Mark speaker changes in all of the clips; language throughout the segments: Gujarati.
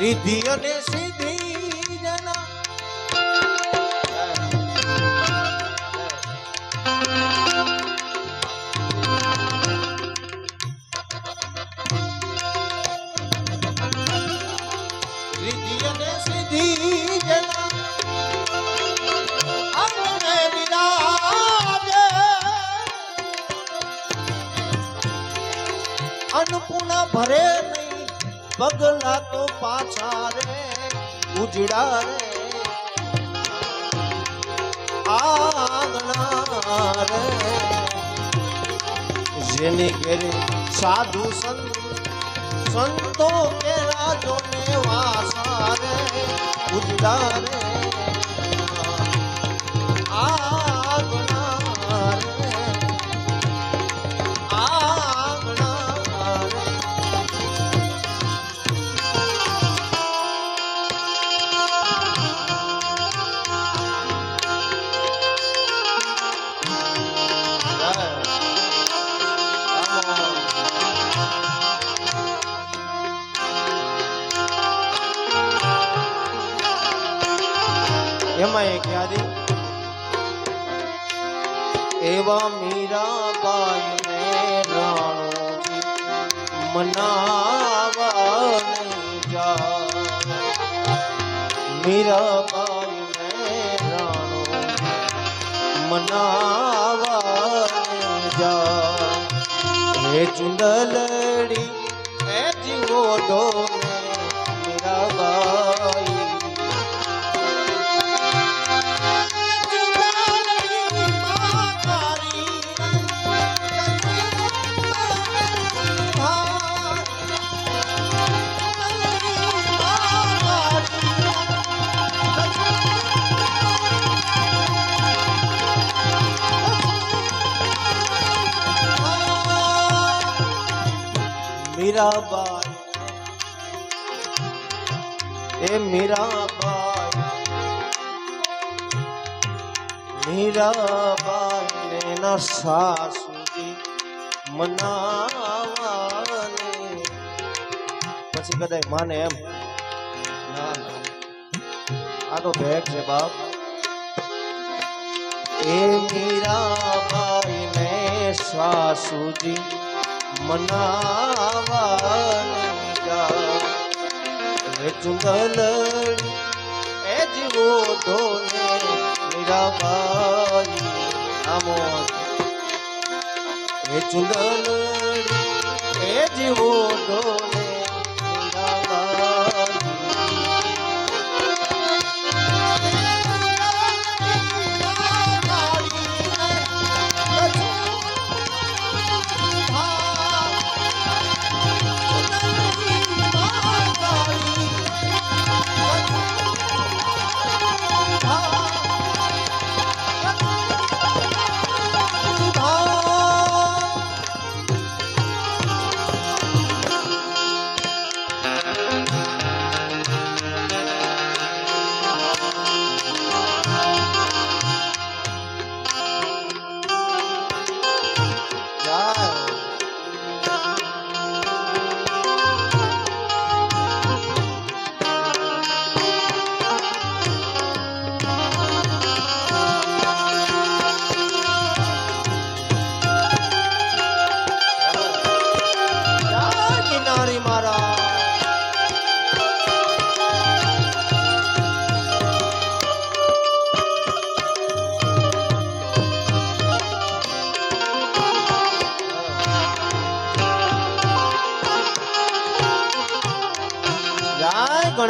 Speaker 1: રિધિ અને સિદ્ધિ અન્નપૂર્ણા ભરે પગલા તો પાછા રે, ઉજડા રે. આંગણા જેની ઘેરે સાધુ સંત, સંતો કે રાજો ને વાસા રે, ઉજડા રે. એમાં એક યાદી એવા મીરાબાઈ ને રાણોજી મનાવા જા મીરાબાઈ ને રાણો મનાવા જા હે ચુંદલડી હે જીવો ડોને મીરાબાઈ. એ મીરાબાઈ. મીરાબાઈ ને સાસુજી મનાવાને પછી કદાચ માને એમ. ના ના. આ તો ભેગ છે બાપ. એ મીરાબાઈ ને સાસુજી મનાવાને રે ચુંદલડી એ જીવો ઢોને મીરાબાઈ નામો એ ચુંદલડી એ જીવો ઢોને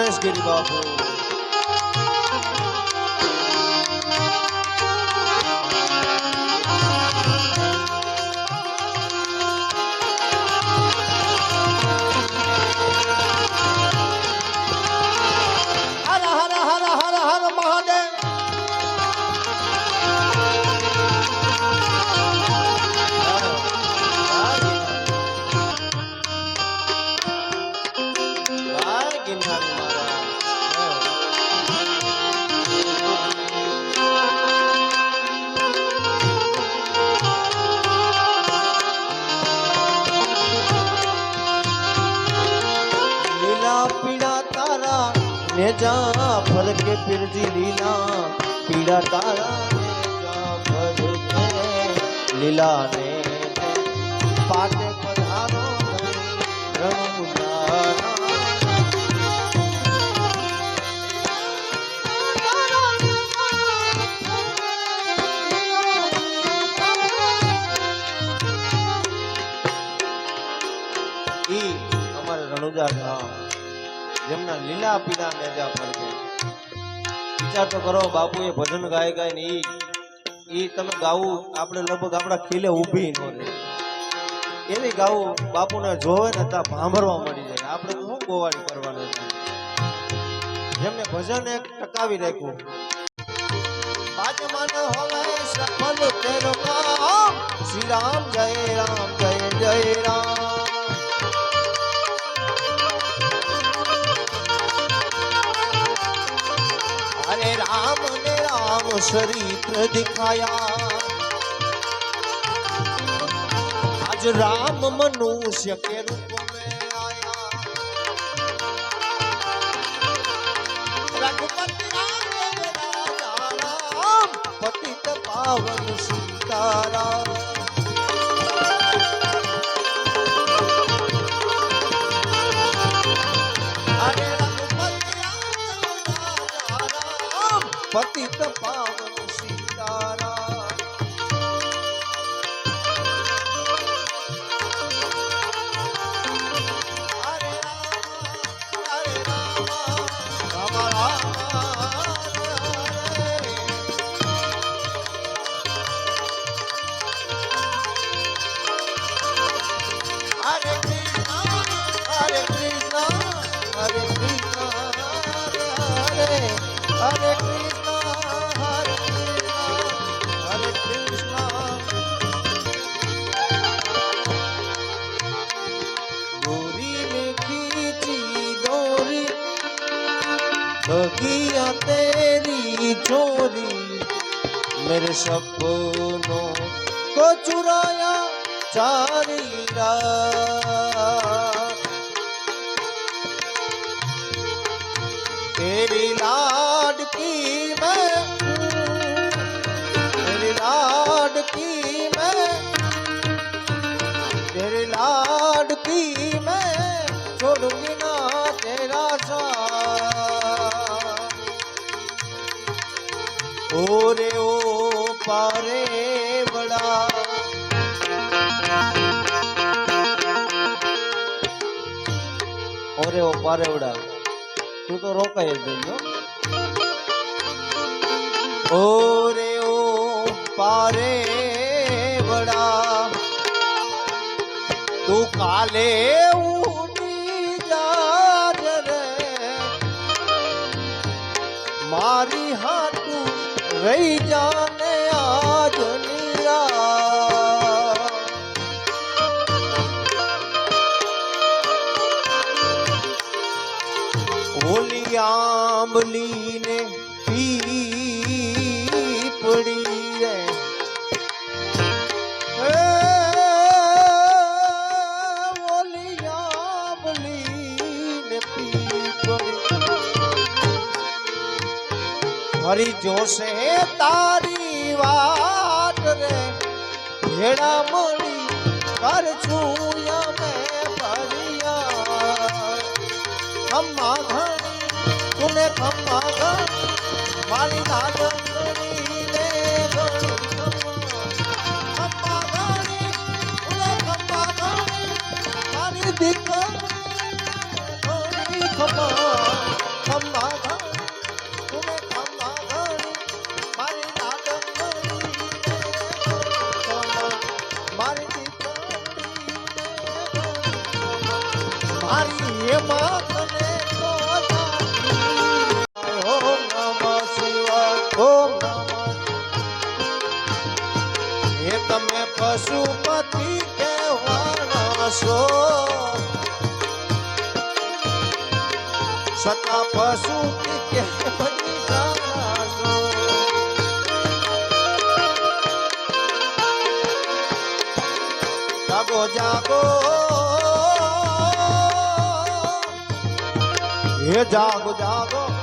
Speaker 1: ગણેશગીરી બાપુ હર જા ફરકે પીરજી લીલા પીડા તારા જા ફરકે લીલા ને પાટે પધારો રણુજારા ઈ અમારે રણુજા ગામ જેમના લીલા પીળા નેજા છે. વિચાર તો કરો, બાપુએ ભજન ગાય ગાય ને ઈ તમે ગાવું, આપણે લગભગ આપણા ખીલે ઊભી ન રહે એવી ગાવું બાપુને જોવે ને ત્યાં ભાંભરવા મળી જાય. આપણે શું ગોવાળી કરવાનું છે જેમને ભજન એક ટકાવી રાખ્યું. બાજમાન હોવે સફલ તેરો કામ. શ્રી રામ જય રામ, જય જય રામ. અને રામ ને રામ ચરિત્ર દિખાયા. આજ રામ મનુષ્ય કે રૂપ પતિત પાવન સીતારામ. पतित पावन तेरी चोरी मेरे सपनों को चुराया चारी रात तेरी लाडकी मैं तेरी लाडकी मैं तेरी लाडकी मैं ઓરે ઓ પારેવડા. તું તો રોકાય જ જઈયો ઓરે ઓ પારેવડા, તું કાલે ઉડી જાજ રે. મારી હાથ રહી જાને આંબલી પી પીપડી હરી જોશે તારી વાત રે. ભેડા મળી કર છું અમે ભરિયા ખમ્મા તુને ખમ્મા મારી નાગણી પશુપતિ કહેવાના છો. સતા પશુ કે બની જાના છો. જાગો જાગો. હે જાગો જાગો.